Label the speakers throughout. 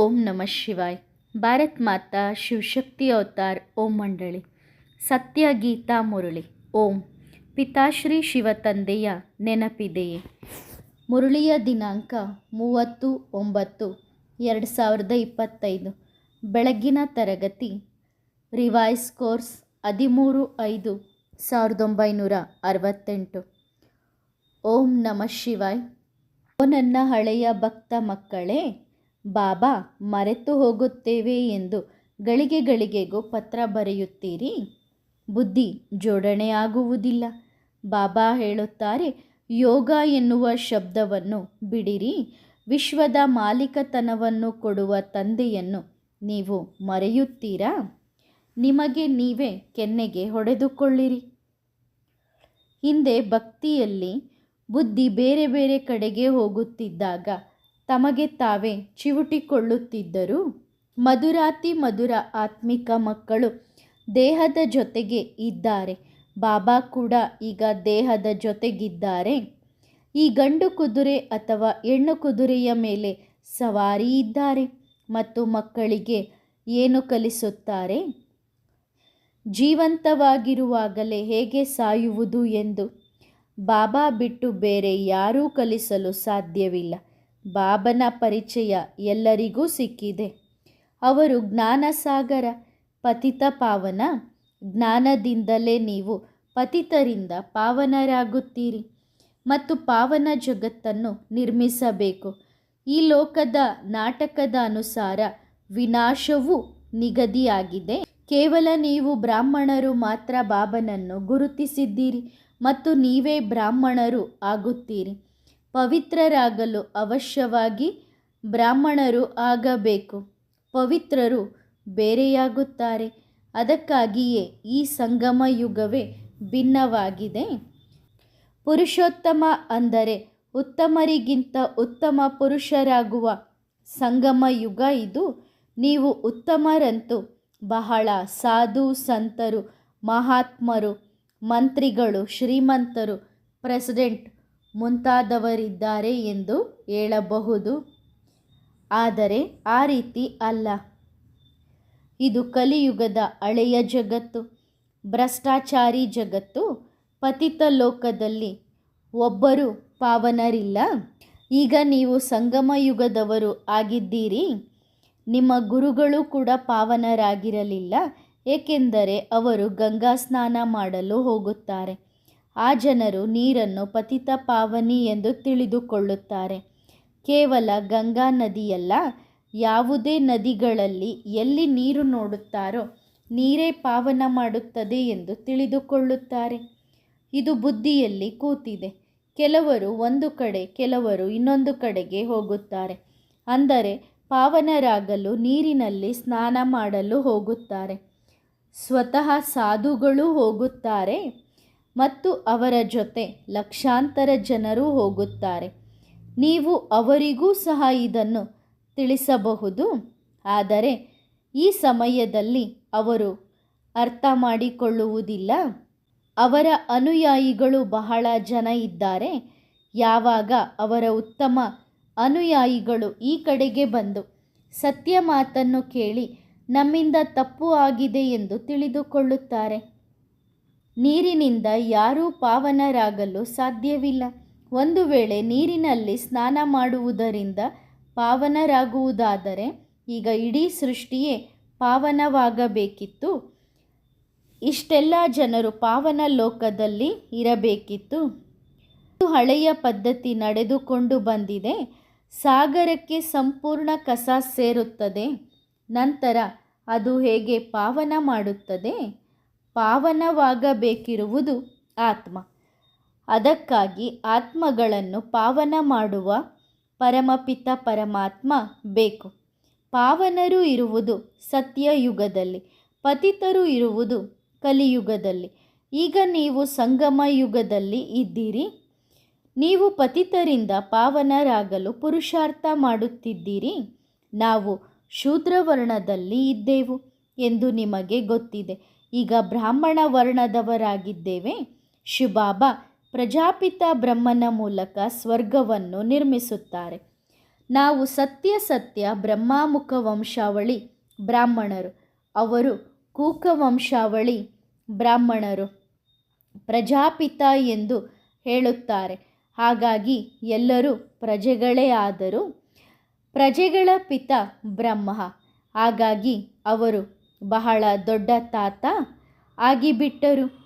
Speaker 1: ಓಂ ನಮಃ ಶಿವಾಯ್. ಭಾರತ್ ಮಾತಾ ಶಿವಶಕ್ತಿ ಅವತಾರ್ ಓಂ ಮಂಡಳಿ. ಸತ್ಯ ಗೀತಾ ಮುರಳಿ. ಓಂ. ಪಿತಾಶ್ರೀ ಶಿವತಂದೆಯ ನೆನಪಿದೆಯೇ. ಮುರಳಿಯ ದಿನಾಂಕ ಮೂವತ್ತು ಒಂಬತ್ತು ಎರಡು ಸಾವಿರದ ಇಪ್ಪತ್ತೈದು. ಬೆಳಗ್ಗಿನ ತರಗತಿ. ರಿವೈಸ್ ಕೋರ್ಸ್ ಹದಿಮೂರು ಐದು ಸಾವಿರದ ಒಂಬೈನೂರ ಅರವತ್ತೆಂಟು. ಓಂ ನಮಃ ಶಿವಾಯ್. ಓ ನನ್ನ ಹಳೆಯ ಭಕ್ತ ಮಕ್ಕಳೇ ಬಾಬಾ, ಮರೆತು ಹೋಗುತ್ತೇವೆ ಎಂದು ಗಳಿಗೆ ಗಳಿಗೆಗೂ ಪತ್ರ ಬರೆಯುತ್ತೀರಿ? ಬುದ್ಧಿ ಜೋಡಣೆಯಾಗುವುದಿಲ್ಲ. ಬಾಬಾ ಹೇಳುತ್ತಾರೆ, ಯೋಗ ಎನ್ನುವ ಶಬ್ದವನ್ನು ಬಿಡಿರಿ. ವಿಶ್ವದ ಮಾಲೀಕತನವನ್ನು ಕೊಡುವ ತಂದೆಯನ್ನು ನೀವು ಮರೆಯುತ್ತೀರಾ? ನಿಮಗೆ ನೀವೇ ಕೆನ್ನೆಗೆ ಹೊಡೆದುಕೊಳ್ಳಿರಿ. ಹಿಂದೆ ಭಕ್ತಿಯಲ್ಲಿ ಬುದ್ಧಿ ಬೇರೆ ಬೇರೆ ಕಡೆಗೆ ಹೋಗುತ್ತಿದ್ದಾಗ ತಮಗೆ ತಾವೇ ಚಿವುಟಿಕೊಳ್ಳುತ್ತಿದ್ದರು. ಮಧುರಾತಿ ಮಧುರ ಆತ್ಮಿಕ ಮಕ್ಕಳು ದೇಹದ ಜೊತೆಗೆ ಇದ್ದಾರೆ. ಬಾಬಾ ಕೂಡ ಈಗ ದೇಹದ ಜೊತೆಗಿದ್ದಾರೆ. ಈ ಗಂಡು ಕುದುರೆ ಅಥವಾ ಹೆಣ್ಣು ಕುದುರೆಯ ಮೇಲೆ ಸವಾರಿ ಇದ್ದಾರೆ ಮತ್ತು ಮಕ್ಕಳಿಗೆ ಏನು ಕಲಿಸುತ್ತಾರೆ? ಜೀವಂತವಾಗಿರುವಾಗಲೇ ಹೇಗೆ ಸಾಯುವುದು ಎಂದು ಬಾಬಾ ಬಿಟ್ಟು ಬೇರೆ ಯಾರೂ ಕಲಿಸಲು ಸಾಧ್ಯವಿಲ್ಲ. ಬಾಬನ ಪರಿಚಯ ಎಲ್ಲರಿಗೂ ಸಿಕ್ಕಿದೆ. ಅವರು ಜ್ಞಾನಸಾಗರ ಪತಿತ ಪಾವನ. ಜ್ಞಾನದಿಂದಲೇ ನೀವು ಪತಿತರಿಂದ ಪಾವನರಾಗುತ್ತೀರಿ ಮತ್ತು ಪಾವನ ಜಗತ್ತನ್ನು ನಿರ್ಮಿಸಬೇಕು. ಈ ಲೋಕದ ನಾಟಕದ ಅನುಸಾರ ವಿನಾಶವೂ ನಿಗದಿಯಾಗಿದೆ. ಕೇವಲ ನೀವು ಬ್ರಾಹ್ಮಣರು ಮಾತ್ರ ಬಾಬನನ್ನು ಗುರುತಿಸಿದ್ದೀರಿ ಮತ್ತು ನೀವೇ ಬ್ರಾಹ್ಮಣರು ಆಗುತ್ತೀರಿ. ಪವಿತ್ರರಾಗಲು ಅವಶ್ಯವಾಗಿ ಬ್ರಾಹ್ಮಣರು ಆಗಬೇಕು. ಪವಿತ್ರರು ಬೇರೆಯಾಗುತ್ತಾರೆ. ಅದಕ್ಕಾಗಿಯೇ ಈ ಸಂಗಮ ಯುಗವೇ ಭಿನ್ನವಾಗಿದೆ. ಪುರುಷೋತ್ತಮ ಅಂದರೆ ಉತ್ತಮರಿಗಿಂತ ಉತ್ತಮ ಪುರುಷರಾಗುವ ಸಂಗಮ ಯುಗ ಇದು. ನೀವು ಉತ್ತಮರಂತೂ ಬಹಳ ಸಾಧು ಸಂತರು, ಮಹಾತ್ಮರು, ಮಂತ್ರಿಗಳು, ಶ್ರೀಮಂತರು, ಪ್ರೆಸಿಡೆಂಟ್ ಮುಂತಾದವರಿದ್ದಾರೆ ಎಂದು ಹೇಳಬಹುದು. ಆದರೆ ಆ ರೀತಿ ಅಲ್ಲ. ಇದು ಕಲಿಯುಗದ ಹಳೆಯ ಜಗತ್ತು, ಭ್ರಷ್ಟಾಚಾರಿ ಜಗತ್ತು, ಪತಿತ ಲೋಕದಲ್ಲಿ ಒಬ್ಬರು ಪಾವನರಿಲ್ಲ. ಈಗ ನೀವು ಸಂಗಮ ಯುಗದವರು ಆಗಿದ್ದೀರಿ. ನಿಮ್ಮ ಗುರುಗಳು ಕೂಡ ಪಾವನರಾಗಿರಲಿಲ್ಲ, ಏಕೆಂದರೆ ಅವರು ಗಂಗಾ ಸ್ನಾನ ಮಾಡಲು ಹೋಗುತ್ತಾರೆ. ಆ ಜನರು ನೀರನ್ನು ಪತಿತ ಪಾವನಿ ಎಂದು ತಿಳಿದುಕೊಳ್ಳುತ್ತಾರೆ. ಕೇವಲ ಗಂಗಾ ನದಿಯಲ್ಲ, ಯಾವುದೇ ನದಿಗಳಲ್ಲಿ ಎಲ್ಲಿ ನೀರು ನೋಡುತ್ತಾರೋ ನೀರೇ ಪಾವನ ಮಾಡುತ್ತದೆ ಎಂದು ತಿಳಿದುಕೊಳ್ಳುತ್ತಾರೆ. ಇದು ಬುದ್ಧಿಯಲ್ಲಿ ಕೂತಿದೆ. ಕೆಲವರು ಒಂದು ಕಡೆ, ಕೆಲವರು ಇನ್ನೊಂದು ಕಡೆಗೆ ಹೋಗುತ್ತಾರೆ. ಅಂದರೆ ಪಾವನರಾಗಲು ನೀರಿನಲ್ಲಿ ಸ್ನಾನ ಮಾಡಲು ಹೋಗುತ್ತಾರೆ. ಸ್ವತಃ ಸಾಧುಗಳು ಹೋಗುತ್ತಾರೆ. ಮತ್ತು ಅವರ ಜೊತೆ ಲಕ್ಷಾಂತರ ಜನರು ಹೋಗುತ್ತಾರೆ. ನೀವು ಅವರಿಗೂ ಸಹ ಇದನ್ನು ತಿಳಿಸಬಹುದು. ಆದರೆ ಈ ಸಮಯದಲ್ಲಿ ಅವರು ಅರ್ಥ ಮಾಡಿಕೊಳ್ಳುವುದಿಲ್ಲ ಅವರ ಅನುಯಾಯಿಗಳು ಬಹಳ ಜನ ಇದ್ದಾರೆ. ಯಾವಾಗ ಅವರ ಉತ್ತಮ ಅನುಯಾಯಿಗಳು ಈ ಕಡೆಗೆ ಬಂದು ಸತ್ಯ ಮಾತನ್ನು ಕೇಳಿ ನಮ್ಮಿಂದ ತಪ್ಪು ಆಗಿದೆ ಎಂದು ತಿಳಿದುಕೊಳ್ಳುತ್ತಾರೆ. ನೀರಿನಿಂದ ಯಾರೂ ಪಾವನರಾಗಲು ಸಾಧ್ಯವಿಲ್ಲ. ಒಂದು ವೇಳೆ ನೀರಿನಲ್ಲಿ ಸ್ನಾನ ಮಾಡುವುದರಿಂದ ಪಾವನರಾಗುವುದಾದರೆ ಈಗ ಇಡೀ ಸೃಷ್ಟಿಯೇ ಪಾವನವಾಗಬೇಕಿತ್ತು. ಇಷ್ಟೆಲ್ಲ ಜನರು ಪಾವನ ಲೋಕದಲ್ಲಿ ಇರಬೇಕಿತ್ತು. ಹಳೆಯ ಪದ್ಧತಿ ನಡೆದುಕೊಂಡು ಬಂದಿದೆ. ಸಾಗರಕ್ಕೆ ಸಂಪೂರ್ಣ ಕಸ ಸೇರುತ್ತದೆ. ನಂತರ ಅದು ಹೇಗೆ ಪಾವನ ಮಾಡುತ್ತದೆ? ಪಾವನವಾಗಬೇಕಿರುವುದು ಆತ್ಮ. ಅದಕ್ಕಾಗಿ ಆತ್ಮಗಳನ್ನು ಪಾವನ ಮಾಡುವ ಪರಮಪಿತ ಪರಮಾತ್ಮ ಬೇಕು. ಪಾವನರು ಇರುವುದು ಸತ್ಯಯುಗದಲ್ಲಿ, ಪತಿತರು ಇರುವುದು ಕಲಿಯುಗದಲ್ಲಿ. ಈಗ ನೀವು ಸಂಗಮ ಯುಗದಲ್ಲಿ ಇದ್ದೀರಿ. ನೀವು ಪತಿತರಿಂದ ಪಾವನರಾಗಲು ಪುರುಷಾರ್ಥ ಮಾಡುತ್ತಿದ್ದೀರಿ. ನಾವು ಶೂದ್ರವರ್ಣದಲ್ಲಿ ಇದ್ದೆವು ಎಂದು ನಿಮಗೆ ಗೊತ್ತಿದೆ. ಈಗ ಬ್ರಾಹ್ಮಣ ವರ್ಣದವರಾಗಿದ್ದೇವೆ ಶಿವಬಾಬಾ ಪ್ರಜಾಪಿತ ಬ್ರಹ್ಮನ ಮೂಲಕ ಸ್ವರ್ಗವನ್ನು ನಿರ್ಮಿಸುತ್ತಾರೆ. ನಾವು ಸತ್ಯ ಸತ್ಯ ಬ್ರಹ್ಮಾಮುಖ ವಂಶಾವಳಿ ಬ್ರಾಹ್ಮಣರು. ಅವರು ಕೂಕ ವಂಶಾವಳಿ ಬ್ರಾಹ್ಮಣರು. ಪ್ರಜಾಪಿತ ಎಂದು ಹೇಳುತ್ತಾರೆ. ಹಾಗಾಗಿ ಎಲ್ಲರೂ ಪ್ರಜೆಗಳೇ ಆದರೂ ಪ್ರಜೆಗಳ ಪಿತ ಬ್ರಹ್ಮ. ಹಾಗಾಗಿ ಅವರು ಬಹಳ ದೊಡ್ಡ ತಾತ ಆಗಿಬಿಟ್ಟರು.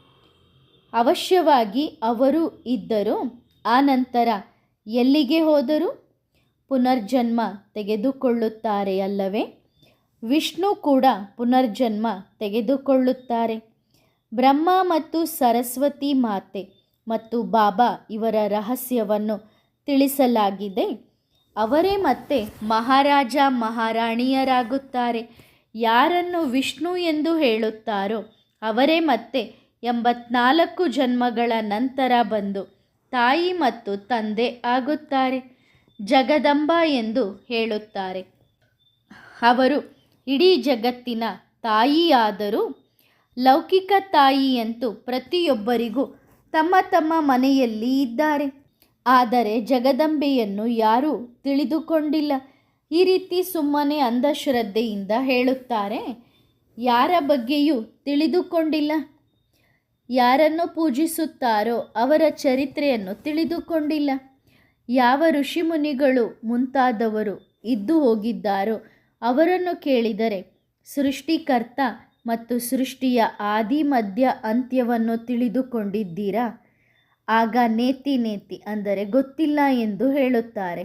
Speaker 1: ಅವಶ್ಯವಾಗಿ ಅವರು ಇದ್ದರು. ಆನಂತರ ಎಲ್ಲಿಗೆ ಹೋದರು? ಪುನರ್ಜನ್ಮ ತೆಗೆದುಕೊಳ್ಳುತ್ತಾರೆ ಅಲ್ಲವೇ? ವಿಷ್ಣು ಕೂಡ ಪುನರ್ಜನ್ಮ ತೆಗೆದುಕೊಳ್ಳುತ್ತಾರೆ. ಬ್ರಹ್ಮ ಮತ್ತು ಸರಸ್ವತಿ ಮಾತೆ ಮತ್ತು ಬಾಬಾ ಇವರ ರಹಸ್ಯವನ್ನು ತಿಳಿಸಲಾಗಿದೆ. ಅವರೇ ಮತ್ತೆ ಮಹಾರಾಜ ಮಹಾರಾಣಿಯರಾಗುತ್ತಾರೆ. ಯಾರನ್ನು ವಿಷ್ಣು ಎಂದು ಹೇಳುತ್ತಾರೋ ಅವರೇ ಮತ್ತೆ ಎಂಬತ್ನಾಲ್ಕು ಜನ್ಮಗಳ ನಂತರ ಬಂದು ತಾಯಿ ಮತ್ತು ತಂದೆ ಆಗುತ್ತಾರೆ, ಜಗದಂಬ ಎಂದು ಹೇಳುತ್ತಾರೆ. ಅವರು ಇಡೀ ಜಗತ್ತಿನ ತಾಯಿಯಾದರೂ ಲೌಕಿಕ ತಾಯಿಯಂತೂ ಪ್ರತಿಯೊಬ್ಬರಿಗೂ ತಮ್ಮ ತಮ್ಮ ಮನೆಯಲ್ಲಿ ಇದ್ದಾರೆ. ಆದರೆ ಜಗದಂಬೆಯನ್ನು ಯಾರೂ ತಿಳಿದುಕೊಂಡಿಲ್ಲ. ಈ ರೀತಿ ಸುಮ್ಮನೆ ಅಂಧಶ್ರದ್ಧೆಯಿಂದ ಹೇಳುತ್ತಾರೆ, ಯಾರ ಬಗ್ಗೆಯೂ ತಿಳಿದುಕೊಂಡಿಲ್ಲ. ಯಾರನ್ನು ಪೂಜಿಸುತ್ತಾರೋ ಅವರ ಚರಿತ್ರೆಯನ್ನು ತಿಳಿದುಕೊಂಡಿಲ್ಲ. ಯಾವ ಋಷಿಮುನಿಗಳು ಮುಂತಾದವರು ಇದ್ದು ಹೋಗಿದ್ದಾರೋ ಅವರನ್ನು ಕೇಳಿದರೆ ಸೃಷ್ಟಿಕರ್ತ ಮತ್ತು ಸೃಷ್ಟಿಯ ಆದಿ ಮಧ್ಯ ಅಂತ್ಯವನ್ನು ತಿಳಿದುಕೊಂಡಿದ್ದೀರಾ? ಆಗ ನೇತಿ ನೇತಿ ಅಂದರೆ ಗೊತ್ತಿಲ್ಲ ಎಂದು ಹೇಳುತ್ತಾರೆ.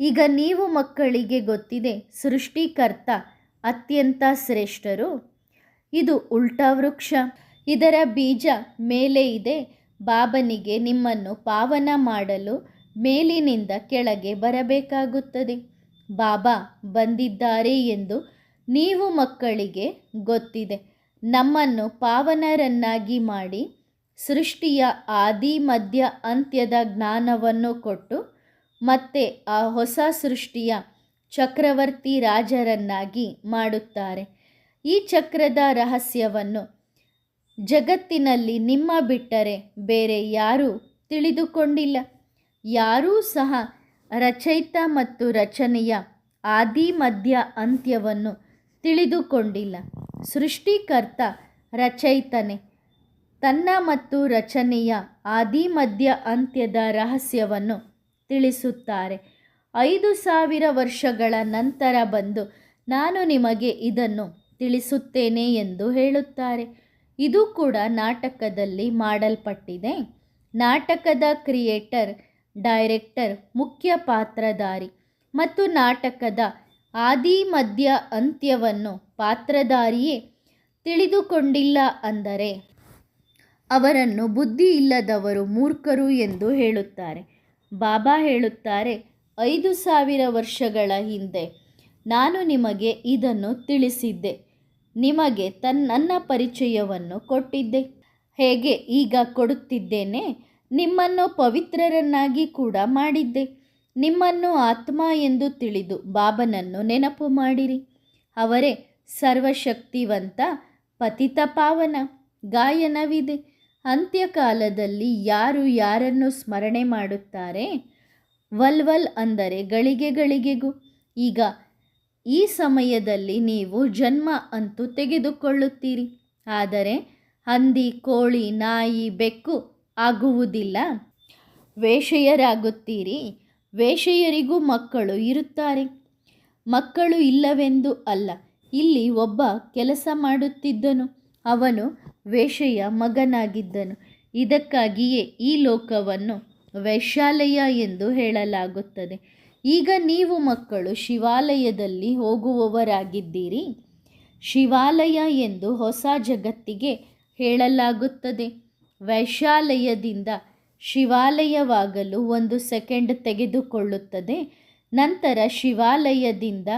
Speaker 1: ಈಗ ನೀವು ಮಕ್ಕಳಿಗೆ ಗೊತ್ತಿದೆ, ಸೃಷ್ಟಿಕರ್ತ ಅತ್ಯಂತ ಶ್ರೇಷ್ಠರು. ಇದು ಉಲ್ಟಾ ವೃಕ್ಷ. ಇದರ ಬೀಜ ಮೇಲೆ ಇದೆ. ಬಾಬನಿಗೆ ನಿಮ್ಮನ್ನು ಪಾವನ ಮಾಡಲು ಮೇಲಿನಿಂದ ಕೆಳಗೆ ಬರಬೇಕಾಗುತ್ತದೆ. ಬಾಬಾ, ಬಂದಿದ್ದಾರೆ ಎಂದು ನೀವು ಮಕ್ಕಳಿಗೆ ಗೊತ್ತಿದೆ. ನಮ್ಮನ್ನು ಪಾವನರನ್ನಾಗಿ ಮಾಡಿ, ಸೃಷ್ಟಿಯ ಆದಿ ಮಧ್ಯ ಅಂತ್ಯದ ಜ್ಞಾನವನ್ನು ಕೊಟ್ಟು ಮತ್ತೆ ಆ ಹೊಸ ಸೃಷ್ಟಿಯ ಚಕ್ರವರ್ತಿ ರಾಜರನ್ನಾಗಿ ಮಾಡುತ್ತಾರೆ. ಈ ಚಕ್ರದ ರಹಸ್ಯವನ್ನು ಜಗತ್ತಿನಲ್ಲಿ ನಿಮ್ಮ ಬಿಟ್ಟರೆ ಬೇರೆ ಯಾರೂ ತಿಳಿದುಕೊಂಡಿಲ್ಲ. ಯಾರೂ ಸಹ ರಚಯಿತ ಮತ್ತು ರಚನೆಯ ಆದಿ ಮಧ್ಯ ಅಂತ್ಯವನ್ನು ತಿಳಿದುಕೊಂಡಿಲ್ಲ. ಸೃಷ್ಟಿಕರ್ತ ರಚಯಿತನೇ. ತನ್ನ ಮತ್ತು ರಚನೆಯ ಆದಿ ಮಧ್ಯ ಅಂತ್ಯದ ರಹಸ್ಯವನ್ನು ತಿಳಿಸುತ್ತಾರೆ. ಐದು ಸಾವಿರ ವರ್ಷಗಳ ನಂತರ ಬಂದು ನಾನು ನಿಮಗೆ ಇದನ್ನು ತಿಳಿಸುತ್ತೇನೆ ಎಂದು ಹೇಳುತ್ತಾರೆ. ಇದು ಕೂಡ ನಾಟಕದಲ್ಲಿ ಮಾಡಲ್ಪಟ್ಟಿದೆ. ನಾಟಕದ ಕ್ರಿಯೇಟರ್, ಡೈರೆಕ್ಟರ್, ಮುಖ್ಯ ಪಾತ್ರಧಾರಿ ಮತ್ತು ನಾಟಕದ ಆದಿ ಮಧ್ಯ ಅಂತ್ಯವನ್ನು ಪಾತ್ರಧಾರಿಯೇ ತಿಳಿದುಕೊಂಡಿಲ್ಲ ಅಂದರೆ ಅವರನ್ನು ಬುದ್ಧಿ ಇಲ್ಲದವರು ಮೂರ್ಖರು ಎಂದು ಹೇಳುತ್ತಾರೆ. ಬಾಬಾ ಹೇಳುತ್ತಾರೆ, ಐದು ಸಾವಿರ ವರ್ಷಗಳ ಹಿಂದೆ ನಾನು ನಿಮಗೆ ಇದನ್ನು ತಿಳಿಸಿದ್ದೆ. ನಿಮಗೆ ತನ್ನ ನನ್ನ ಪರಿಚಯವನ್ನು ಕೊಟ್ಟಿದ್ದೆ. ಹೇಗೆ ಈಗ ಕೊಡುತ್ತಿದ್ದೇನೆ? ನಿಮ್ಮನ್ನು ಪವಿತ್ರರನ್ನಾಗಿ ಕೂಡ ಮಾಡಿದ್ದೆ. ನಿಮ್ಮನ್ನು ಆತ್ಮ ಎಂದು ತಿಳಿದು ಬಾಬನನ್ನು ನೆನಪು ಮಾಡಿರಿ. ಅವರೇ ಸರ್ವಶಕ್ತಿವಂತ ಪತಿತ ಪಾವನ ಗಾಯನವಿದೆ. ಅಂತ್ಯಕಾಲದಲ್ಲಿ ಯಾರು ಯಾರನ್ನು ಸ್ಮರಣೆ ಮಾಡುತ್ತಾರೆ? ವಲ್ವಲ್ ಅಂದರೆ ಗಳಿಗೆ ಗಳಿಗೆಗೂ. ಈಗ ಈ ಸಮಯದಲ್ಲಿ ನೀವು ಜನ್ಮ ಅಂತೂ ತೆಗೆದುಕೊಳ್ಳುತ್ತೀರಿ. ಆದರೆ ಹಂದಿ, ಕೋಳಿ, ನಾಯಿ, ಬೆಕ್ಕು ಆಗುವುದಿಲ್ಲ. ವೇಷೆಯರಾಗುತ್ತೀರಿ ವೇಷೆಯರಿಗೂ ಮಕ್ಕಳು ಇರುತ್ತಾರೆ. ಮಕ್ಕಳು ಇಲ್ಲವೆಂದು ಅಲ್ಲ, ಇಲ್ಲಿ ಒಬ್ಬ ಕೆಲಸ ಮಾಡುತ್ತಿದ್ದನು. ಅವನು ವೇಷೆಯ ಮಗನಾಗಿದ್ದನು. ಇದಕ್ಕಾಗಿಯೇ ಈ ಲೋಕವನ್ನು ವೈಶಾಲಯ ಎಂದು ಹೇಳಲಾಗುತ್ತದೆ. ಈಗ ನೀವು ಮಕ್ಕಳು ಶಿವಾಲಯದಲ್ಲಿ ಹೋಗುವವರಾಗಿದ್ದೀರಿ. ಶಿವಾಲಯ ಎಂದು ಹೊಸ ಜಗತ್ತಿಗೆ ಹೇಳಲಾಗುತ್ತದೆ. ವೈಶಾಲಯದಿಂದ ಶಿವಾಲಯವಾಗಲು ಒಂದು ಸೆಕೆಂಡ್ ತೆಗೆದುಕೊಳ್ಳುತ್ತದೆ. ನಂತರ ಶಿವಾಲಯದಿಂದ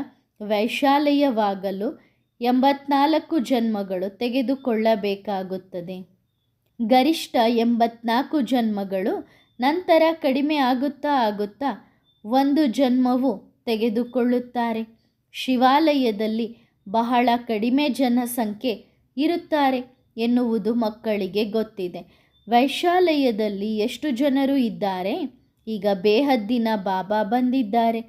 Speaker 1: ವೈಶಾಲಯವಾಗಲು ಎಂಬತ್ನಾಲ್ಕು ಜನ್ಮಗಳು ತೆಗೆದುಕೊಳ್ಳಬೇಕಾಗುತ್ತದೆ. ಗರಿಷ್ಠ ಎಂಬತ್ನಾಲ್ಕು ಜನ್ಮಗಳು ನಂತರ ಕಡಿಮೆ ಆಗುತ್ತಾ ಆಗುತ್ತಾ ಒಂದು ಜನ್ಮವು ತೆಗೆದುಕೊಳ್ಳುತ್ತಾರೆ. ಶಿವಾಲಯದಲ್ಲಿ ಬಹಳ ಕಡಿಮೆ ಜನಸಂಖ್ಯೆ ಇರುತ್ತಾರೆ ಎನ್ನುವುದು ಮಕ್ಕಳಿಗೆ ಗೊತ್ತಿದೆ. ವೈಶಾಲಯದಲ್ಲಿ ಎಷ್ಟು ಜನರು ಇದ್ದಾರೆ? ಈಗ ಬೇಹದ್ದಿನ ಬಾಬಾ ಬಂದಿದ್ದಾರೆ.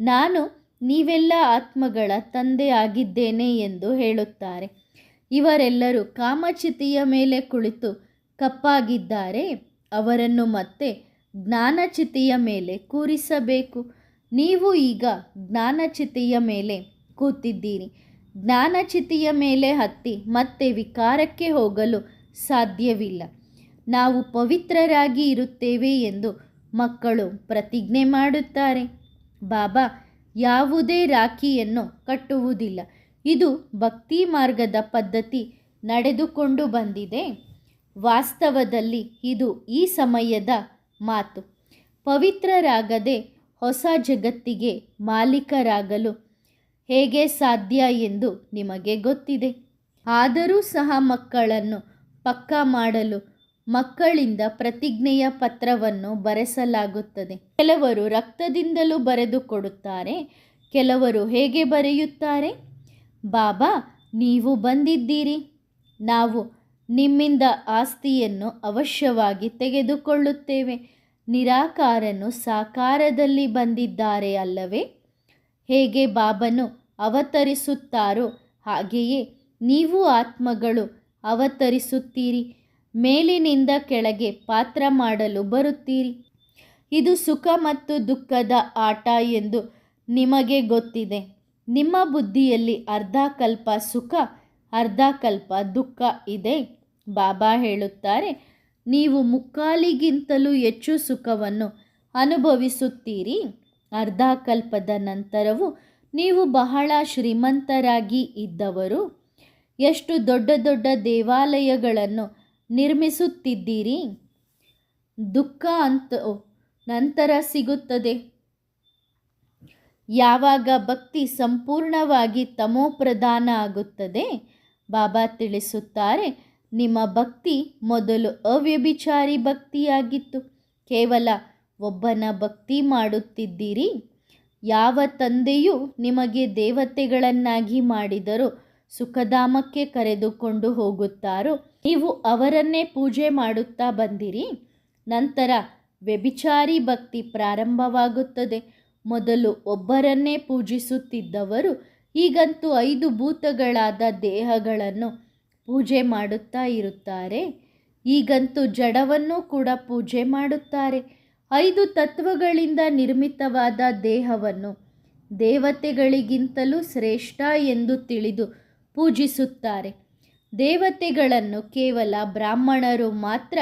Speaker 1: ನಾನು ನೀವೆಲ್ಲ ಆತ್ಮಗಳ ತಂದೆ ಆಗಿದ್ದೇನೆ ಎಂದು ಹೇಳುತ್ತಾರೆ. ಇವರೆಲ್ಲರೂ ಕಾಮಚಿತಿಯ ಮೇಲೆ ಕುಳಿತು ಕಪ್ಪಾಗಿದ್ದಾರೆ. ಅವರನ್ನು ಮತ್ತೆ ಜ್ಞಾನಚಿತಿಯ ಮೇಲೆ ಕೂರಿಸಬೇಕು. ನೀವು ಈಗ ಜ್ಞಾನಚಿತಿಯ ಮೇಲೆ ಕೂತಿದ್ದೀರಿ. ಜ್ಞಾನಚಿತಿಯ ಮೇಲೆ ಹತ್ತಿ ಮತ್ತೆ ವಿಕಾರಕ್ಕೆ ಹೋಗಲು ಸಾಧ್ಯವಿಲ್ಲ. ನಾವು ಪವಿತ್ರರಾಗಿ ಇರುತ್ತೇವೆ ಎಂದು ಮಕ್ಕಳು ಪ್ರತಿಜ್ಞೆ ಮಾಡುತ್ತಾರೆ. ಬಾಬಾ ಯಾವುದೇ ರಾಖಿಯನ್ನು ಕಟ್ಟುವುದಿಲ್ಲ. ಇದು ಭಕ್ತಿ ಮಾರ್ಗದ ಪದ್ಧತಿ ನಡೆದುಕೊಂಡು ಬಂದಿದೆ. ವಾಸ್ತವದಲ್ಲಿ ಇದು ಈ ಸಮಯದ ಮಾತು. ಪವಿತ್ರರಾಗದೆ ಹೊಸ ಜಗತ್ತಿಗೆ ಮಾಲೀಕರಾಗಲು ಹೇಗೆ ಸಾಧ್ಯ ಎಂದು ನಿಮಗೆ ಗೊತ್ತಿದೆ. ಆದರೂ ಸಹ ಮಕ್ಕಳನ್ನು ಪಕ್ಕಾ ಮಾಡಲು ಮಕ್ಕಳಿಂದ ಪ್ರತಿಜ್ಞೆಯ ಪತ್ರವನ್ನು ಬರೆಸಲಾಗುತ್ತದೆ. ಕೆಲವರು ರಕ್ತದಿಂದಲೂ ಬರೆದುಕೊಡುತ್ತಾರೆ ಕೆಲವರು ಹೇಗೆ ಬರೆಯುತ್ತಾರೆ? ಬಾಬಾ, ನೀವು ಬಂದಿದ್ದೀರಿ. ನಾವು ನಿಮ್ಮಿಂದ ಆಸ್ತಿಯನ್ನು ಅವಶ್ಯವಾಗಿ ತೆಗೆದುಕೊಳ್ಳುತ್ತೇವೆ. ನಿರಾಕಾರನು ಸಾಕಾರದಲ್ಲಿ ಬಂದಿದ್ದಾರೆ ಅಲ್ಲವೇ? ಹೇಗೆ ಬಾಬನು ಅವತರಿಸುತ್ತಾರೋ ಹಾಗೆಯೇ ನೀವು ಆತ್ಮಗಳು ಅವತರಿಸುತ್ತೀರಿ. ಮೇಲಿನಿಂದ ಕೆಳಗೆ ಪಾತ್ರ ಮಾಡಲು ಬರುತ್ತೀರಿ. ಇದು ಸುಖ ಮತ್ತು ದುಃಖದ ಆಟ ಎಂದು ನಿಮಗೆ ಗೊತ್ತಿದೆ. ನಿಮ್ಮ ಬುದ್ಧಿಯಲ್ಲಿ ಅರ್ಧ ಕಲ್ಪ ಸುಖ, ಅರ್ಧ ಕಲ್ಪ ದುಃಖ ಇದೆ. ಬಾಬಾ ಹೇಳುತ್ತಾರೆ, ನೀವು ಮುಕ್ಕಾಲಿಗಿಂತಲೂ ಹೆಚ್ಚು ಸುಖವನ್ನು ಅನುಭವಿಸುತ್ತೀರಿ. ಅರ್ಧ ಕಲ್ಪದ ನಂತರವೂ ನೀವು ಬಹಳ ಶ್ರೀಮಂತರಾಗಿ ಇದ್ದವರು. ಎಷ್ಟು ದೊಡ್ಡ ದೊಡ್ಡ ದೇವಾಲಯಗಳನ್ನು ನಿರ್ಮಿಸುತ್ತಿದ್ದೀರಿ. ದುಃಖ ಅಂತ ನಂತರ ಸಿಗುತ್ತದೆ. ಯಾವಾಗ ಭಕ್ತಿ ಸಂಪೂರ್ಣವಾಗಿ ತಮೋಪ್ರಧಾನ ಆಗುತ್ತದೆ? ಬಾಬಾ ತಿಳಿಸುತ್ತಾರೆ, ನಿಮ್ಮ ಭಕ್ತಿ ಮೊದಲು ಅವ್ಯಭಿಚಾರಿ ಭಕ್ತಿಯಾಗಿತ್ತು. ಕೇವಲ ಒಬ್ಬನ ಭಕ್ತಿ ಮಾಡುತ್ತಿದ್ದೀರಿ. ಯಾವ ತಂದೆಯೂ ನಿಮಗೆ ದೇವತೆಗಳನ್ನಾಗಿ ಮಾಡಿದರೂ ಸುಖಧಾಮಕ್ಕೆ ಕರೆದುಕೊಂಡು ಹೋಗುತ್ತಾರೋ, ನೀವು ಅವರನ್ನೇ ಪೂಜೆ ಮಾಡುತ್ತಾ ಬಂದಿರಿ. ನಂತರ ವ್ಯಭಿಚಾರಿ ಭಕ್ತಿ ಪ್ರಾರಂಭವಾಗುತ್ತದೆ. ಮೊದಲು ಒಬ್ಬರನ್ನೇ ಪೂಜಿಸುತ್ತಿದ್ದವರು ಈಗಂತೂ ಐದು ಭೂತಗಳಾದ ದೇಹಗಳನ್ನು ಪೂಜೆ ಮಾಡುತ್ತಾ ಇರುತ್ತಾರೆ. ಈಗಂತೂ ಜಡವನ್ನು ಕೂಡ ಪೂಜೆ ಮಾಡುತ್ತಾರೆ. ಐದು ತತ್ವಗಳಿಂದ ನಿರ್ಮಿತವಾದ ದೇಹವನ್ನು ದೇವತೆಗಳಿಗಿಂತಲೂ ಶ್ರೇಷ್ಠ ಎಂದು ತಿಳಿದು ಪೂಜಿಸುತ್ತಾರೆ. ದೇವತೆಗಳನ್ನು ಕೇವಲ ಬ್ರಾಹ್ಮಣರು ಮಾತ್ರ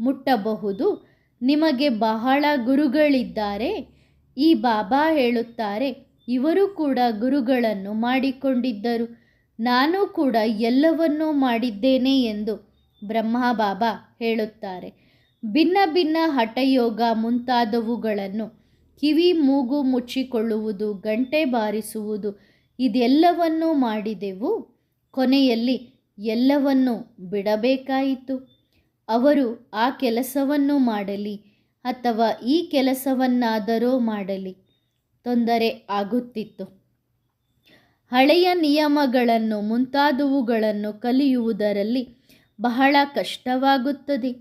Speaker 1: ಮುಟ್ಟಬಹುದು. ನಿಮಗೆ ಬಹಳ ಗುರುಗಳಿದ್ದಾರೆ. ಈ ಬಾಬಾ ಹೇಳುತ್ತಾರೆ, ಇವರು ಕೂಡ ಗುರುಗಳನ್ನು ಮಾಡಿಕೊಂಡಿದ್ದರು. ನಾನು ಕೂಡ ಎಲ್ಲವನ್ನೂ ಮಾಡಿದ್ದೇನೆ ಎಂದು ಬ್ರಹ್ಮ ಬಾಬಾ ಹೇಳುತ್ತಾರೆ. ಭಿನ್ನ ಭಿನ್ನ ಹಠಯೋಗ ಮುಂತಾದವುಗಳನ್ನು ಕಿವಿ, ಮೂಗು ಮುಚ್ಚಿಕೊಳ್ಳುವುದು, ಗಂಟೆ ಬಾರಿಸುವುದು ಇದೆಲ್ಲವನ್ನೂ ಮಾಡಿದೆವು. ಕೊನೆಯಲ್ಲಿ ಎಲ್ಲವನ್ನೂ ಬಿಡಬೇಕಾಯಿತು. ಅವರು ಆ ಕೆಲಸವನ್ನು ಮಾಡಲಿ ಅಥವಾ ಈ ಕೆಲಸವನ್ನಾದರೂ ಮಾಡಲಿ. ತೊಂದರೆ ಆಗುತ್ತಿತ್ತು. ಹಳೆಯ ನಿಯಮಗಳನ್ನು ಮುಂತಾದವುಗಳನ್ನು ಕಲಿಯುವುದರಲ್ಲಿ ಬಹಳ ಕಷ್ಟವಾಗುತ್ತದೆ.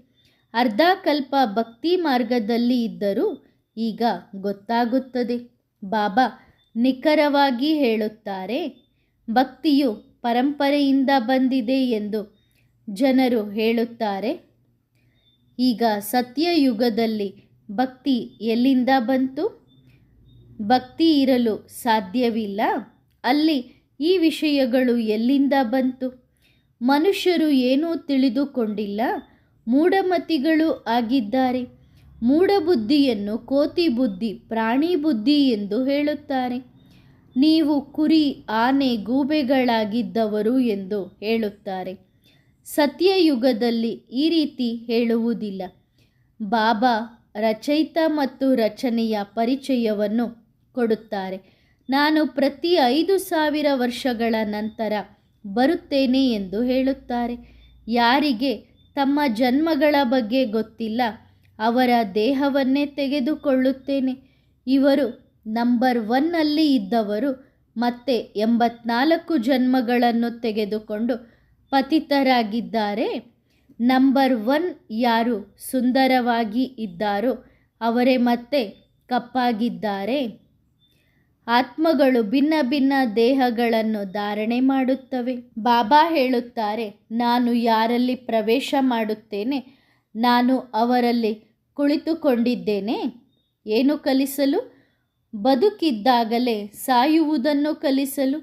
Speaker 1: ಅರ್ಧ ಕಲ್ಪ ಭಕ್ತಿ ಮಾರ್ಗದಲ್ಲಿ ಇದ್ದರೂ ಈಗ ಗೊತ್ತಾಗುತ್ತದೆ. ಬಾಬಾ ನಿಖರವಾಗಿ ಹೇಳುತ್ತಾರೆ, ಭಕ್ತಿಯು ಪರಂಪರೆಯಿಂದ ಬಂದಿದೆ ಎಂದು ಜನರು ಹೇಳುತ್ತಾರೆ. ಈಗ ಸತ್ಯಯುಗದಲ್ಲಿ ಭಕ್ತಿ ಎಲ್ಲಿಂದ ಬಂತು? ಭಕ್ತಿ ಇರಲು ಸಾಧ್ಯವಿಲ್ಲ. ಅಲ್ಲಿ ಈ ವಿಷಯಗಳು ಎಲ್ಲಿಂದ ಬಂತು? ಮನುಷ್ಯರು ಏನೂ ತಿಳಿದುಕೊಂಡಿಲ್ಲ. ಮೂಢಮತಿಗಳು ಆಗಿದ್ದಾರೆ. ಮೂಢಬುದ್ಧಿಯನ್ನು ಕೋತಿ ಬುದ್ಧಿ, ಪ್ರಾಣಿ ಬುದ್ಧಿ ಎಂದು ಹೇಳುತ್ತಾರೆ. ನೀವು ಕುರಿ, ಆನೆ, ಗೂಬೆಗಳಾಗಿದ್ದವರು ಎಂದು ಹೇಳುತ್ತಾರೆ. ಸತ್ಯಯುಗದಲ್ಲಿ ಈ ರೀತಿ ಹೇಳುವುದಿಲ್ಲ. ಬಾಬಾ ರಚಯಿತ ಮತ್ತು ರಚನೆಯ ಪರಿಚಯವನ್ನು ಕೊಡುತ್ತಾರೆ. ನಾನು ಪ್ರತಿ ಐದು ಸಾವಿರ ವರ್ಷಗಳ ನಂತರ ಬರುತ್ತೇನೆ ಎಂದು ಹೇಳುತ್ತಾರೆ. ಯಾರಿಗೆ ತಮ್ಮ ಜನ್ಮಗಳ ಬಗ್ಗೆ ಗೊತ್ತಿಲ್ಲ. ಅವರ ದೇಹವನ್ನೇ ತೆಗೆದುಕೊಳ್ಳುತ್ತೇನೆ. ಇವರು ನಂಬರ್ ಒನ್ನಲ್ಲಿ ಇದ್ದವರು ಮತ್ತೆ ಎಂಬತ್ನಾಲ್ಕು ಜನ್ಮಗಳನ್ನು ತೆಗೆದುಕೊಂಡು ಪತಿತರಾಗಿದ್ದಾರೆ. ನಂಬರ್ ಒನ್ ಯಾರು ಸುಂದರವಾಗಿ ಇದ್ದಾರೋ ಅವರೇ ಮತ್ತೆ ಕಪ್ಪಾಗಿದ್ದಾರೆ. ಆತ್ಮಗಳು ಭಿನ್ನ ಭಿನ್ನ ದೇಹಗಳನ್ನು ಧಾರಣೆ ಮಾಡುತ್ತವೆ. ಬಾಬಾ ಹೇಳುತ್ತಾರೆ, ನಾನು ಯಾರಲ್ಲಿ ಪ್ರವೇಶ ಮಾಡುತ್ತೇನೆ? ನಾನು ಅವರಲ್ಲಿ ಕುಳಿತುಕೊಂಡಿದ್ದೇನೆ. ಏನು ಕಲಿಸಲು? ಬದುಕಿದ್ದಾಗಲೇ ಸಾಯುವುದನ್ನು ಕಲಿಸಲು?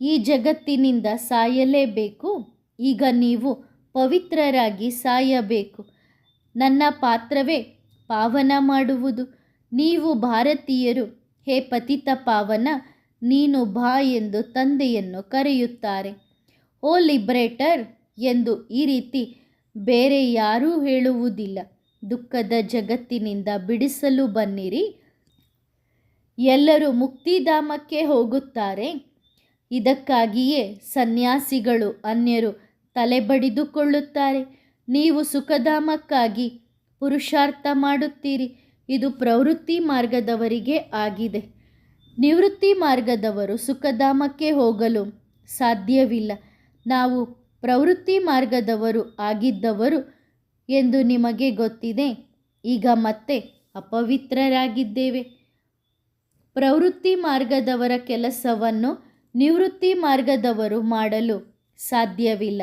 Speaker 1: ಈ ಜಗತ್ತಿನಿಂದ ಸಾಯಲೇಬೇಕು? ಈಗ ನೀವು ಪವಿತ್ರರಾಗಿ ಸಾಯಬೇಕು. ನನ್ನ ಪಾತ್ರವೇ ಪಾವನ ಮಾಡುವುದು. ನೀವು ಭಾರತೀಯರು. ಹೇ ಪತಿತ ಪಾವನ, ನೀನು ಬಾ ಎಂದು ತಂದೆಯನ್ನು ಕರೆಯುತ್ತಾರೆ. ಓ ಲಿಬ್ರೇಟರ್ ಎಂದು ಈ ರೀತಿ ಬೇರೆ ಯಾರೂ ಹೇಳುವುದಿಲ್ಲ. ದುಃಖದ ಜಗತ್ತಿನಿಂದ ಬಿಡಿಸಲು ಬನ್ನಿರಿ. ಎಲ್ಲರೂ ಮುಕ್ತಿಧಾಮಕ್ಕೆ ಹೋಗುತ್ತಾರೆ. ಇದಕ್ಕಾಗಿಯೇ ಸನ್ಯಾಸಿಗಳು, ಅನ್ಯರು ತಲೆ ಬಡಿದುಕೊಳ್ಳುತ್ತಾರೆ ನೀವು ಸುಖಧಾಮಕ್ಕಾಗಿ ಪುರುಷಾರ್ಥ ಮಾಡುತ್ತೀರಿ. ಇದು ಪ್ರವೃತ್ತಿ ಮಾರ್ಗದವರಿಗೆ ಆಗಿದೆ. ನಿವೃತ್ತಿ ಮಾರ್ಗದವರು ಸುಖಧಾಮಕ್ಕೆ ಹೋಗಲು ಸಾಧ್ಯವಿಲ್ಲ. ನಾವು ಪ್ರವೃತ್ತಿ ಮಾರ್ಗದವರು ಆಗಿದ್ದವರು ಎಂದು ನಿಮಗೆ ಗೊತ್ತಿದೆ. ಈಗ ಮತ್ತೆ ಅಪವಿತ್ರರಾಗಿದ್ದೇವೆ. ಪ್ರವೃತ್ತಿ ಮಾರ್ಗದವರ ಕೆಲಸವನ್ನು ನಿವೃತ್ತಿ ಮಾರ್ಗದವರು ಮಾಡಲು ಸಾಧ್ಯವಿಲ್ಲ.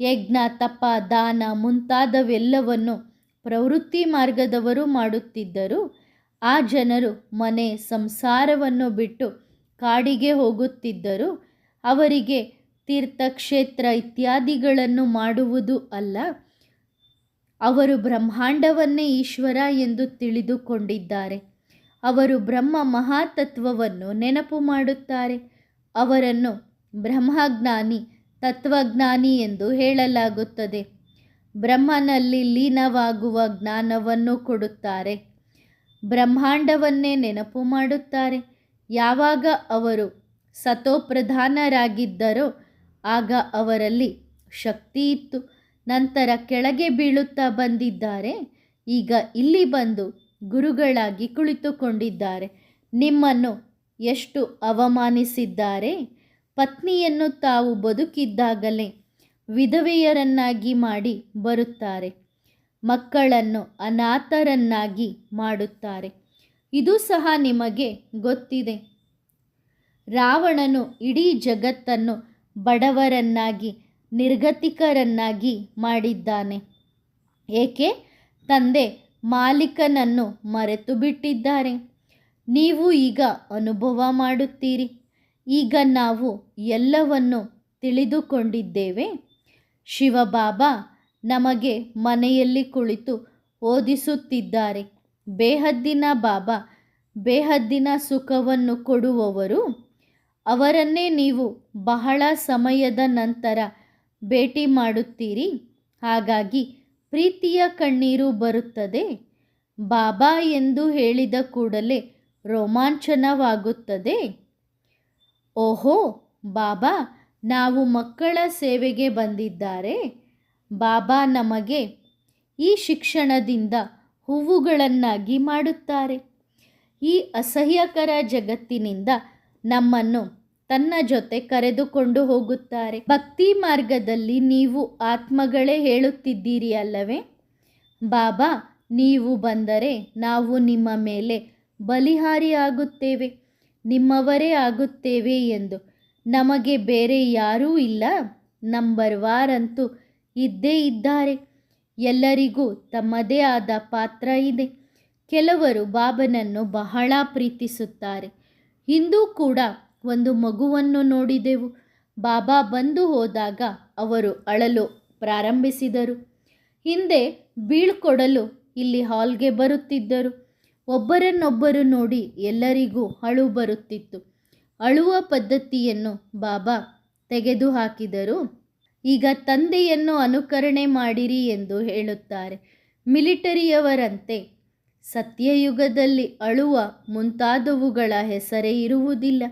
Speaker 1: ಯಜ್ಞ, ತಪ, ದಾನ ಮುಂತಾದವೆಲ್ಲವನ್ನು ಪ್ರವೃತ್ತಿ ಮಾರ್ಗದವರು ಮಾಡುತ್ತಿದ್ದರು. ಆ ಜನರು ಮನೆ, ಸಂಸಾರವನ್ನು ಬಿಟ್ಟು ಕಾಡಿಗೆ ಹೋಗುತ್ತಿದ್ದರು. ಅವರಿಗೆ ತೀರ್ಥಕ್ಷೇತ್ರ ಇತ್ಯಾದಿಗಳನ್ನು ಮಾಡುವುದು ಅಲ್ಲ. ಅವರು ಬ್ರಹ್ಮಾಂಡವನ್ನೇ ಈಶ್ವರ ಎಂದು ತಿಳಿದುಕೊಂಡಿದ್ದಾರೆ. ಅವರು ಬ್ರಹ್ಮ ಮಹಾತತ್ವವನ್ನು ನೆನಪು ಮಾಡುತ್ತಾರೆ. ಅವರನ್ನು ಬ್ರಹ್ಮಜ್ಞಾನಿ, ತತ್ವಜ್ಞಾನಿ ಎಂದು ಹೇಳಲಾಗುತ್ತದೆ. ಬ್ರಹ್ಮನಲ್ಲಿ ಲೀನವಾಗುವ ಜ್ಞಾನವನ್ನು ಕೊಡುತ್ತಾರೆ. ಬ್ರಹ್ಮಾಂಡವನ್ನೇ ನೆನಪು ಮಾಡುತ್ತಾರೆ. ಯಾವಾಗ ಅವರು ಸತೋಪ್ರಧಾನರಾಗಿದ್ದರೋ ಆಗ ಅವರಲ್ಲಿ ಶಕ್ತಿ ಇತ್ತು. ನಂತರ ಕೆಳಗೆ ಬೀಳುತ್ತಾ ಬಂದಿದ್ದಾರೆ. ಈಗ ಇಲ್ಲಿ ಬಂದು ಗುರುಗಳಾಗಿ ಕುಳಿತುಕೊಂಡಿದ್ದಾರೆ. ನಿಮ್ಮನ್ನು ಎಷ್ಟು ಅವಮಾನಿಸಿದ್ದಾರೆ? ಪತ್ನಿಯನ್ನು ತಾವು ಬದುಕಿದ್ದಾಗಲೇ ವಿಧವೆಯರನ್ನಾಗಿ ಮಾಡಿ ಬರುತ್ತಾರೆ. ಮಕ್ಕಳನ್ನು ಅನಾಥರನ್ನಾಗಿ ಮಾಡುತ್ತಾರೆ. ಇದು ಸಹ ನಿಮಗೆ ಗೊತ್ತಿದೆ. ರಾವಣನು ಇಡೀ ಜಗತ್ತನ್ನು ಬಡವರನ್ನಾಗಿ ನಿರ್ಗತಿಕರನ್ನಾಗಿ ಮಾಡಿದ್ದಾನೆ. ಏಕೆ? ತಂದೆ ಮಾಲೀಕನನ್ನು ಮರೆತು ಬಿಟ್ಟಿದ್ದಾರೆ ನೀವು ಈಗ ಅನುಭವ ಮಾಡುತ್ತೀರಿ. ಈಗ ನಾವು ಎಲ್ಲವನ್ನು ತಿಳಿದುಕೊಂಡಿದ್ದೇವೆ. ಶಿವಬಾಬಾ ನಮಗೆ ಮನೆಯಲ್ಲಿ ಕುಳಿತು ಓದಿಸುತ್ತಿದ್ದಾರೆ. ಬೇಹದ್ದಿನ ಬಾಬಾ ಬೇಹದ್ದಿನ ಸುಖವನ್ನು ಕೊಡುವವರು. ಅವರನ್ನೇ ನೀವು ಬಹಳ ಸಮಯದ ನಂತರ ಭೇಟಿ ಮಾಡುತ್ತೀರಿ. ಹಾಗಾಗಿ ಪ್ರೀತಿಯ ಕಣ್ಣೀರು ಬರುತ್ತದೆ. ಬಾಬಾ ಎಂದು ಹೇಳಿದ ಕೂಡಲೇ ರೋಮಾಂಚನವಾಗುತ್ತದೆ. ಓಹೋ, ಬಾಬಾ, ನಾವು ಮಕ್ಕಳ ಸೇವೆಗೆ ಬಂದಿದ್ದಾರೆ. ಬಾಬಾ ನಮಗೆ ಈ ಶಿಕ್ಷಣದಿಂದ ಹೂವುಗಳನ್ನಾಗಿ ಮಾಡುತ್ತಾರೆ. ಈ ಅಸಹ್ಯಕರ ಜಗತ್ತಿನಿಂದ ನಮ್ಮನ್ನು ತನ್ನ ಜೊತೆ ಕರೆದುಕೊಂಡು ಹೋಗುತ್ತಾರೆ. ಭಕ್ತಿ ಮಾರ್ಗದಲ್ಲಿ ನೀವು ಆತ್ಮಗಳೇ ಹೇಳುತ್ತಿದ್ದೀರಿ ಅಲ್ಲವೇ? ಬಾಬಾ, ನೀವು ಬಂದರೆ ನಾವು ನಿಮ್ಮ ಮೇಲೆ ಬಲಿಹಾರಿಯಾಗುತ್ತೇವೆ. ನಿಮ್ಮವರೇ ಆಗುತ್ತೇವೆ ಎಂದು. ನಮಗೆ ಬೇರೆ ಯಾರೂ ಇಲ್ಲ. ನಂಬರ್ ವಾರ್ ಅಂತೂ ಇದ್ದೇ ಇದ್ದಾರೆ. ಎಲ್ಲರಿಗೂ ತಮ್ಮದೇ ಆದ ಪಾತ್ರ ಇದೆ. ಕೆಲವರು ಬಾಬನನ್ನು ಬಹಳ ಪ್ರೀತಿಸುತ್ತಾರೆ. ಹಿಂದೂ ಕೂಡ ಒಂದು ಮಗುವನ್ನು ನೋಡಿದೆವು. ಬಾಬಾ ಬಂದು ಹೋದಾಗ ಅವರು ಅಳಲು ಪ್ರಾರಂಭಿಸಿದರು. ಹಿಂದೆ ಬೀಳ್ಕೊಡಲು ಇಲ್ಲಿ ಹಾಲ್ಗೆ ಬರುತ್ತಿದ್ದರು. ಒಬ್ಬರನ್ನೊಬ್ಬರು ನೋಡಿ ಎಲ್ಲರಿಗೂ ಅಳು ಬರುತ್ತಿತ್ತು. ಅಳುವ ಪದ್ಧತಿಯನ್ನು ಬಾಬಾ ತೆಗೆದುಹಾಕಿದರು. ಈಗ ತಂದೆಯನ್ನು ಅನುಕರಣೆ ಮಾಡಿರಿ ಎಂದು ಹೇಳುತ್ತಾರೆ. ಮಿಲಿಟರಿಯವರಂತೆ ಸತ್ಯಯುಗದಲ್ಲಿ ಅಳುವ ಮುಂತಾದವುಗಳ ಹೆಸರೇ ಇರುವುದಿಲ್ಲ.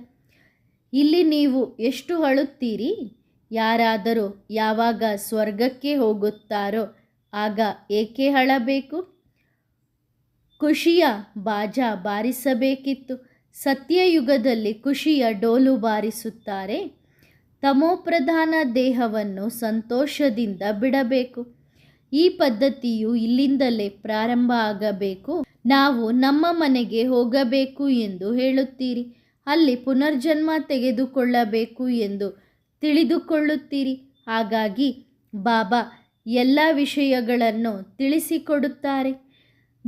Speaker 1: ಇಲ್ಲಿ ನೀವು ಎಷ್ಟು ಅಳುತ್ತೀರಿ? ಯಾರಾದರೂ ಯಾವಾಗ ಸ್ವರ್ಗಕ್ಕೆ ಹೋಗುತ್ತಾರೋ ಆಗ ಏಕೆ ಅಳಬೇಕು? ಖುಷಿಯ ಬಾಜ ಬಾರಿಸಬೇಕಿತ್ತು. ಸತ್ಯಯುಗದಲ್ಲಿ ಖುಷಿಯ ಡೋಲು ಬಾರಿಸುತ್ತಾರೆ. ತಮೋಪ್ರಧಾನ ದೇಹವನ್ನು ಸಂತೋಷದಿಂದ ಬಿಡಬೇಕು. ಈ ಪದ್ಧತಿಯು ಇಲ್ಲಿಂದಲೇ ಪ್ರಾರಂಭ ಆಗಬೇಕು. ನಾವು ನಮ್ಮ ಮನೆಗೆ ಹೋಗಬೇಕು ಎಂದು ಹೇಳುತ್ತೀರಿ. ಅಲ್ಲಿ ಪುನರ್ಜನ್ಮ ತೆಗೆದುಕೊಳ್ಳಬೇಕು ಎಂದು ತಿಳಿದುಕೊಳ್ಳುತ್ತೀರಿ. ಹಾಗಾಗಿ ಬಾಬಾ ಎಲ್ಲ ವಿಷಯಗಳನ್ನು ತಿಳಿಸಿಕೊಡುತ್ತಾರೆ.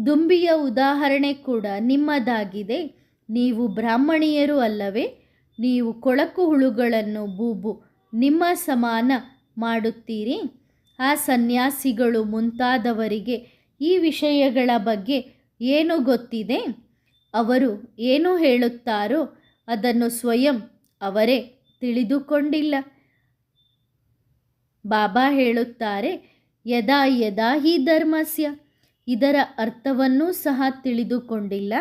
Speaker 1: ದುಂಬಿಯ ಉದಾಹರಣೆ ಕೂಡ ನಿಮ್ಮದಾಗಿದೆ. ನೀವು ಬ್ರಾಹ್ಮಣಿಯರು ಅಲ್ಲವೇ? ನೀವು ಕೊಳಕು ಹುಳುಗಳನ್ನು ಬೂಬು ನಿಮ್ಮ ಸಮಾನ ಮಾಡುತ್ತೀರಿ? ಆ ಸನ್ಯಾಸಿಗಳು ಮುಂತಾದವರಿಗೆ ಈ ವಿಷಯಗಳ ಬಗ್ಗೆ ಏನು ಗೊತ್ತಿದೆ? ಅವರು ಏನು ಹೇಳುತ್ತಾರೋ ಅದನ್ನು ಸ್ವಯಂ ಅವರೇ ತಿಳಿದುಕೊಂಡಿಲ್ಲ. ಬಾಬಾ ಹೇಳುತ್ತಾರೆ, ಯದಾ ಯದಾ ಹಿ ಧರ್ಮಸ್ಯ? ಇದರ ಅರ್ಥವನ್ನೂ ಸಹ ತಿಳಿದುಕೊಂಡಿಲ್ಲ.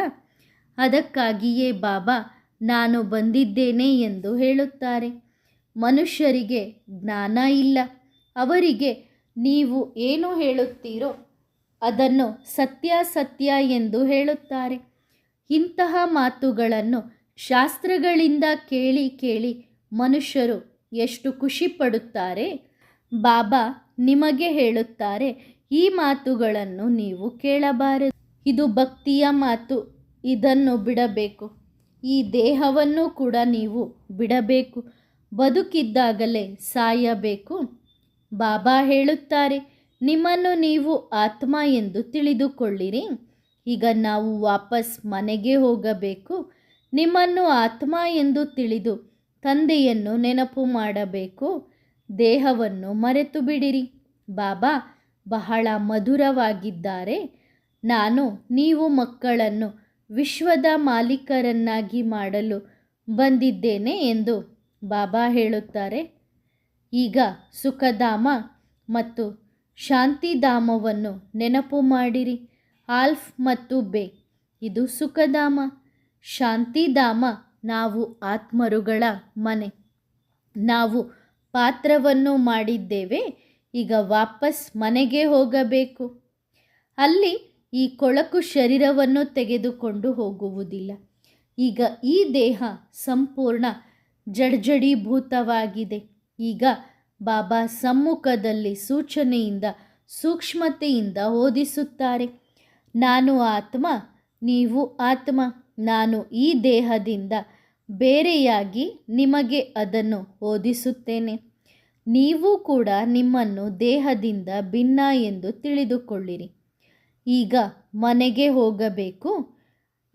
Speaker 1: ಅದಕ್ಕಾಗಿಯೇ ಬಾಬಾ, ನಾನು ಬಂದಿದ್ದೇನೆ ಎಂದು ಹೇಳುತ್ತಾರೆ. ಮನುಷ್ಯರಿಗೆ ಜ್ಞಾನ ಇಲ್ಲ. ಅವರಿಗೆ ನೀವು ಏನು ಹೇಳುತ್ತೀರೋ ಅದನ್ನು ಸತ್ಯ ಸತ್ಯ ಎಂದು ಹೇಳುತ್ತಾರೆ. ಇಂತಹ ಮಾತುಗಳನ್ನು ಶಾಸ್ತ್ರಗಳಿಂದ ಕೇಳಿ ಕೇಳಿ ಮನುಷ್ಯರು ಎಷ್ಟು ಖುಷಿ ಪಡುತ್ತಾರೆ? ಬಾಬಾ ನಿಮಗೆ ಹೇಳುತ್ತಾರೆ, ಈ ಮಾತುಗಳನ್ನು ನೀವು ಕೇಳಬಾರದು. ಇದು ಭಕ್ತಿಯ ಮಾತು, ಇದನ್ನು ಬಿಡಬೇಕು. ಈ ದೇಹವನ್ನು ಕೂಡ ನೀವು ಬಿಡಬೇಕು. ಬದುಕಿದ್ದಾಗಲೇ ಸಾಯಬೇಕು. ಬಾಬಾ ಹೇಳುತ್ತಾರೆ, ನಿಮ್ಮನ್ನು ನೀವು ಆತ್ಮ ಎಂದು ತಿಳಿದುಕೊಳ್ಳಿರಿ. ಈಗ ನಾವು ವಾಪಸ್ ಮನೆಗೆ ಹೋಗಬೇಕು. ನಿಮ್ಮನ್ನು ಆತ್ಮ ಎಂದು ತಿಳಿದು ತಂದೆಯನ್ನು ನೆನಪು ಮಾಡಬೇಕು. ದೇಹವನ್ನು ಮರೆತು ಬಿಡಿರಿ. ಬಾಬಾ, ಬಹಳ ಮಧುರವಾಗಿದ್ದಾರೆ. ನಾನು ನೀವು ಮಕ್ಕಳನ್ನು ವಿಶ್ವದ ಮಾಲೀಕರನ್ನಾಗಿ ಮಾಡಲು ಬಂದಿದ್ದೇನೆ ಎಂದು ಬಾಬಾ ಹೇಳುತ್ತಾರೆ. ಈಗ ಸುಖಧಾಮ ಮತ್ತು ಶಾಂತಿಧಾಮವನ್ನು ನೆನಪು ಮಾಡಿರಿ. ಆಲ್ಫ್ ಮತ್ತು ಬೇ, ಇದು ಸುಖಧಾಮ. ಶಾಂತಿಧಾಮ, ನಾವು ಆತ್ಮರುಗಳ ಮನೆ. ನಾವು ಪಾತ್ರವನ್ನು ಮಾಡಿದ್ದೇವೆ, ಈಗ ವಾಪಸ್ ಮನೆಗೆ ಹೋಗಬೇಕು. ಅಲ್ಲಿ ಈ ಕೊಳಕು ಶರೀರವನ್ನು ತೆಗೆದುಕೊಂಡು ಹೋಗುವುದಿಲ್ಲ. ಈಗ ಈ ದೇಹ ಸಂಪೂರ್ಣ ಜಡ್ಜಡೀಭೂತವಾಗಿದೆ. ಈಗ ಬಾಬಾ ಸಮ್ಮುಖದಲ್ಲಿ ಸೂಚನೆಯಿಂದ, ಸೂಕ್ಷ್ಮತೆಯಿಂದ ಓದಿಸುತ್ತಾರೆ. ನಾನು ಆತ್ಮ, ನೀವು ಆತ್ಮ. ನಾನು ಈ ದೇಹದಿಂದ ಬೇರೆಯಾಗಿ ನಿಮಗೆ ಅದನ್ನು ಓದಿಸುತ್ತೇನೆ. ನೀವು ಕೂಡ ನಿಮ್ಮನ್ನು ದೇಹದಿಂದ ಭಿನ್ನ ಎಂದು ತಿಳಿದುಕೊಳ್ಳಿರಿ. ಈಗ ಮನೆಗೆ ಹೋಗಬೇಕು.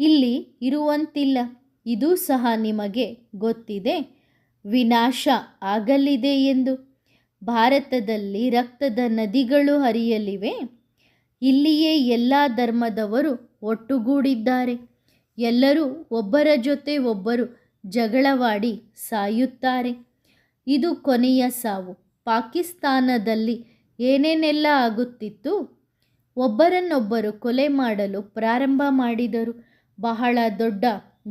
Speaker 1: ಇಲ್ಲಿ ಇರುವಂತಿಲ್ಲ. ಇದು ಸಹ ನಿಮಗೆ ಗೊತ್ತಿದೆ. ವಿನಾಶ ಆಗಲಿದೆ ಎಂದು. ಭಾರತದಲ್ಲಿ ರಕ್ತದ ನದಿಗಳು ಹರಿಯಲಿವೆ. ಇಲ್ಲಿಯೇ ಎಲ್ಲ ಧರ್ಮದವರು ಒಟ್ಟುಗೂಡಿದ್ದಾರೆ. ಎಲ್ಲರೂ ಒಬ್ಬರ ಜೊತೆ ಒಬ್ಬರು ಜಗಳವಾಡಿ ಸಾಯುತ್ತಾರೆ. ಇದು ಕೊನೆಯ ಸಾವು. ಪಾಕಿಸ್ತಾನದಲ್ಲಿ ಏನೇನೆಲ್ಲ ಆಗುತ್ತಿತ್ತು? ಒಬ್ಬರನ್ನೊಬ್ಬರು ಕೊಲೆ ಮಾಡಲು ಪ್ರಾರಂಭ ಮಾಡಿದರು. ಬಹಳ ದೊಡ್ಡ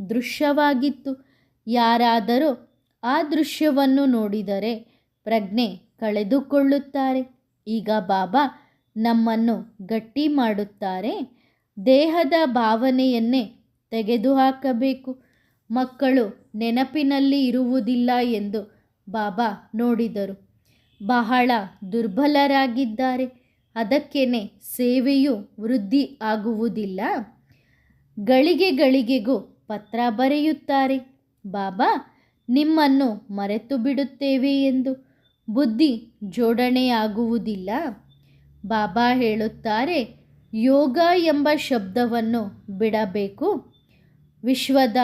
Speaker 1: ದೃಶ್ಯವಾಗಿತ್ತು. ಯಾರಾದರೂ ಆ ದೃಶ್ಯವನ್ನು ನೋಡಿದರೆ ಪ್ರಜ್ಞೆ ಕಳೆದುಕೊಳ್ಳುತ್ತಾರೆ. ಈಗ ಬಾಬಾ ನಮ್ಮನ್ನು ಗಟ್ಟಿ ಮಾಡುತ್ತಾರೆ. ದೇಹದ ಭಾವನೆಯನ್ನೇ ತೆಗೆದುಹಾಕಬೇಕು. ಮಕ್ಕಳು ನೆನಪಿನಲ್ಲಿ ಇರುವುದಿಲ್ಲ ಎಂದು ಬಾಬಾ ನೋಡಿದರು. ಬಹಳ ದುರ್ಬಲರಾಗಿದ್ದಾರೆ. ಅದಕ್ಕೇನೆ ಸೇವೆಯು ವೃದ್ಧಿ ಆಗುವುದಿಲ್ಲ. ಗಳಿಗೆ ಗಳಿಗೆಗೂ ಪತ್ರ ಬರೆಯುತ್ತಾರೆ. ಬಾಬಾ, ನಿಮ್ಮನ್ನು ಮರೆತು ಬಿಡುತ್ತೇವೆ ಎಂದು. ಬುದ್ಧಿ ಜೋಡಣೆಯಾಗುವುದಿಲ್ಲ. ಬಾಬಾ ಹೇಳುತ್ತಾರೆ, ಯೋಗ ಎಂಬ ಶಬ್ದವನ್ನು ಬಿಡಬೇಕು. ವಿಶ್ವದ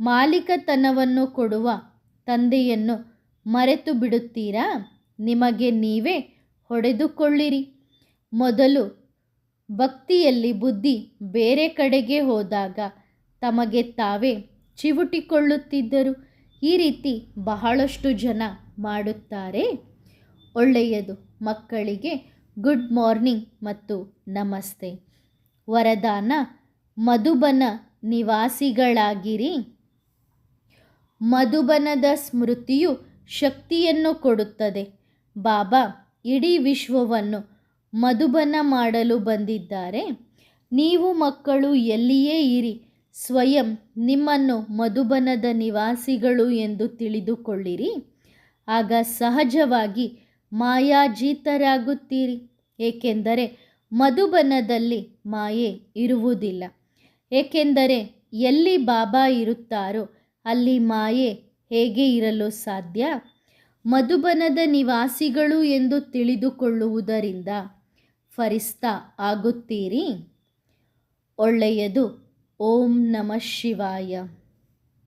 Speaker 1: ಮಾಲೀಕತನವನ್ನು ಕೊಡುವ ತಂದೆಯನ್ನು ಮರೆತು ಬಿಡುತ್ತೀರಾ? ನಿಮಗೆ ನೀವೇ ಹೊಡೆದುಕೊಳ್ಳಿರಿ. ಮೊದಲು ಭಕ್ತಿಯಲ್ಲಿ ಬುದ್ಧಿ ಬೇರೆ ಕಡೆಗೆ ಹೋದಾಗ ತಮಗೆ ತಾವೇ ಚಿವುಟಿಕೊಳ್ಳುತ್ತಿದ್ದರು. ಈ ರೀತಿ ಬಹಳಷ್ಟು ಜನ ಮಾಡುತ್ತಾರೆ. ಒಳ್ಳೆಯದು ಮಕ್ಕಳಿಗೆ ಗುಡ್ ಮಾರ್ನಿಂಗ್ ಮತ್ತು ನಮಸ್ತೆ. ವರದಾನ ಮಧುಬನ ನಿವಾಸಿಗಳಾಗಿರಿ. ಮಧುಬನದ ಸ್ಮೃತಿಯು ಶಕ್ತಿಯನ್ನು ಕೊಡುತ್ತದೆ. ಬಾಬಾ, ಇಡೀ ವಿಶ್ವವನ್ನು ಮಧುಬನ ಮಾಡಲು ಬಂದಿದ್ದಾರೆ. ನೀವು ಮಕ್ಕಳು ಎಲ್ಲಿಯೇ ಇರಿ, ಸ್ವಯಂ ನಿಮ್ಮನ್ನು ಮಧುಬನದ ನಿವಾಸಿಗಳು ಎಂದು ತಿಳಿದುಕೊಳ್ಳಿರಿ. ಆಗ ಸಹಜವಾಗಿ ಮಾಯಾಜೀತರಾಗುತ್ತೀರಿ, ಏಕೆಂದರೆ ಮಧುಬನದಲ್ಲಿ ಮಾಯೆ ಇರುವುದಿಲ್ಲ. ಏಕೆಂದರೆ ಎಲ್ಲಿ ಬಾಬಾ ಇರುತ್ತಾರೋ ಅಲ್ಲಿ ಮಾಯೆ ಹೇಗೆ ಇರಲು ಸಾಧ್ಯ? ಮಧುಬನದ ನಿವಾಸಿಗಳು ಎಂದು ತಿಳಿದುಕೊಳ್ಳುವುದರಿಂದ ಫರಿಸ್ತಾ ಆಗುತ್ತೀರಿ? ಒಳ್ಳೆಯದು. ಓಂ ನಮಃ ಶಿವಾಯ.